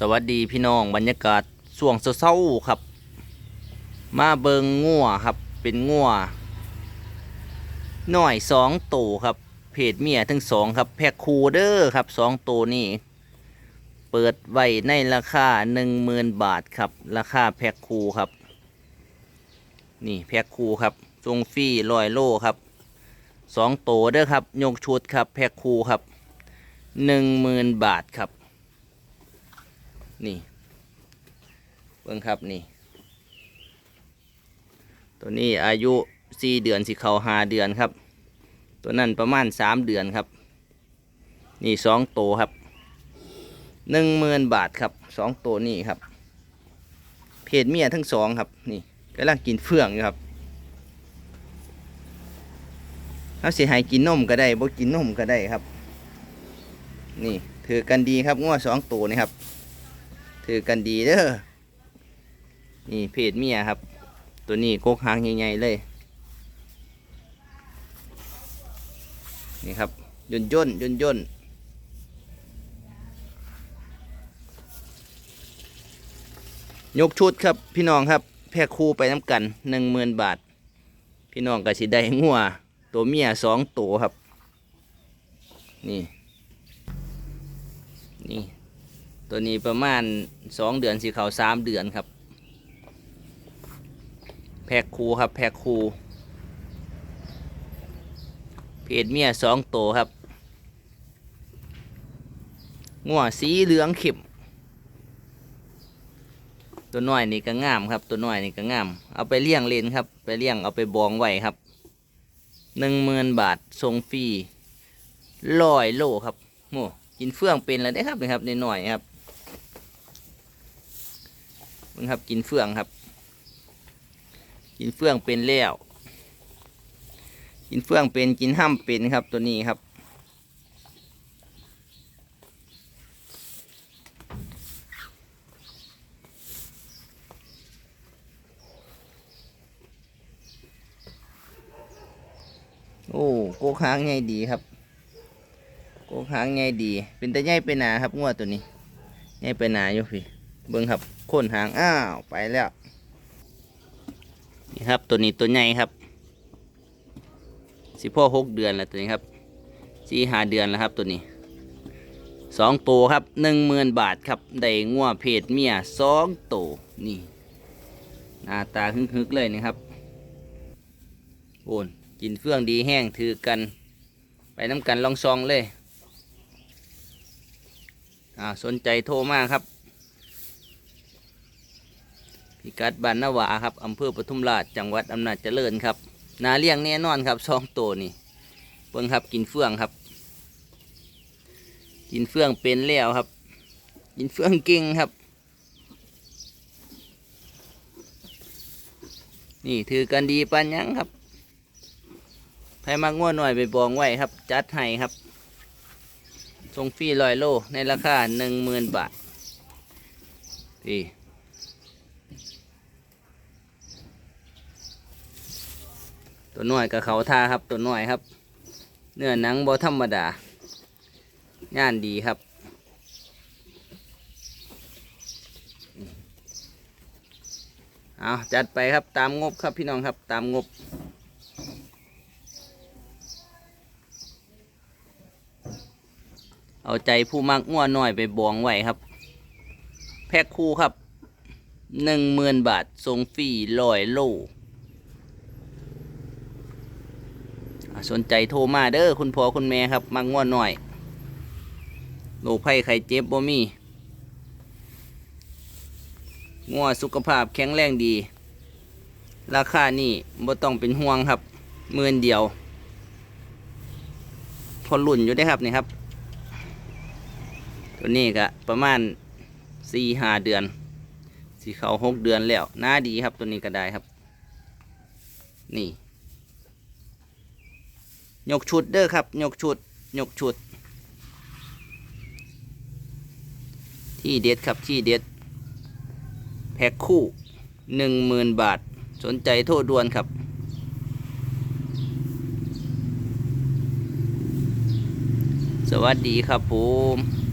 สวัสดีพี่น้องบรรยากาศช่วงเศร้าๆครับ มาเบิงงัวครับ เป็นงัวหน่อยสองตัวครับ เพจเมียทั้งสองครับแพ็คคูเดอร์ครับสองตัวนี่เปิดไว้ในราคาหนึ่งหมื่นบาทครับ ราคาแพ็คคูครับ นี่แพ็คคูครับทรงฟรีลอยโลครับสองตัวเด้อครับยกชุดครับแพ็คคูครับหนึ่งหมื่นบาทครับ นี่เบิ่งครับนี่ ตัวนี้อายุสี่เดือนสิเขาหาเดือนครับ ตัวนั้นประมาณสามเดือนครับ นี่สองตัวครับหนึ่งหมื่นบาทครับสองตัวนี่ครับ เพศเมียทั้งสองครับ นี่กำลังกินเฟื่องอยู่ครับเขาเสิให้กินนมก็ได้บ่กินนมก็ได้ครับ นี่ถือกันดีครับง้อสองตัวนี่ครับ ถือกันดีเด้อนี่เพจเมียครับ ตัวนี้กกหางใหญ่ๆเลย นี่ครับย่นย่นย่นย่นยกชุดครับพี่น้องครับ แพคคู่ไปน้ำกันหนึ่งหมื่นบาท พี่น้องก็สิได้งัวตัวเมียสองตัวครับ นี่ นี่ ตัวนี้ประมาณสองเดือนสีเขาสามเดือนครับ แพ็คคูครับ แพ็คคูเพศเมียสองโตครับงัวสีเหลืองเข้มตัวน้อยนี่ก็งามครับ ตัวน้อยนี่ก็งาม เอาไปเลี้ยงเลนครับ ไปเลี้ยงเอาไปบองไว้ครับหนึ่งหมื่นบาททรงฟรีร้อยโลครับโอ้กินเฟื่องเป็นแล้วได้ครับนี่ครับนหน่อยครับ มึงครับกินเฟื่องครับ กินเฟื่องเป็นแล้วกินเฟื่องเป็นกินห้ำเป็นครับตัวนี้ครับ โอ้โกกหางใหญ่ดีครับ โกกหางใหญ่ดี เป็นแต่ใหญ่ไปหนาครับงวดตัวนี้ใหญ่ไปหนาอยู่พี่ เบิ้งครับโคนหางอ้าวไปแล้วนี่ครับตัวนี้ตัวใหญ่ครับสิพ่อหกเดือนแล้วตัวนี้ครับสี่หาเดือนแล้วครับตัวนี้สองตัวครับหนึ่งหมื่นบาทครับได้งัวเพศเมียสองตัวนี่หน้าตาฮึกๆเลยนะครับโอนกินเฟื่องดีแห้งถือกัน ไปน้ำกันลองซองเลยอ่าสนใจโทรมาครับ พิกัดบ้านนาวาครับอำเภอปทุมราชจังหวัดอำนาจเจริญครับนาเลี้ยงแน่นอนครับสองตัวนี่เบิ่งครับกินเฟื่องครับ กินเฟื่องเป็นแล้วครับ กินเฟื่องเก่งครับ นี่ถือกันดีปันยังครับใครมาง่วหน่อยไปบองไว้ครับ จัดให้ครับส่งฟรีลอยโลในราคาหนึ่งหมื่นบาทพี่ ตัวน้อยกับเขาท่าครับตัวน้อยครับ เนื้อหนังบ่ธรรมดาง่านดีครับเอาจัดไปครับตามงบครับพี่น้องครับตามงบ เอาใจผู้มักง่วนน้อยไปบวงไว้ครับ แพ็คคู่ครับหนึ่งหมื่นบาททรงฟรีลอยโล อ่า สนใจโทรมาเด้อคุณพ่อคุณแม่ครับมังง่วนหน่อยโรคภัยไข้เจ็บบ่มีงัวสุขภาพแข็งแรงดี ราคานี่บ่ต้องเป็นห่วงครับหมื่นเดียว พอรุ่นอยู่ได้ครับนี่ครับ ตัวนี้ก็ประมาณสี่ห้าเดือนสีเขาหกเดือนแล้วหน้าดีครับตัวนี้ก็ได้ครับ นี่ ยกชุดเด้อครับ ยกชุด ยกชุด ที่เด็ดครับที่เด็ด แพ็คคู่หนึ่งหมื่นบาท สนใจโทษด่วนครับสวัสดีครับผม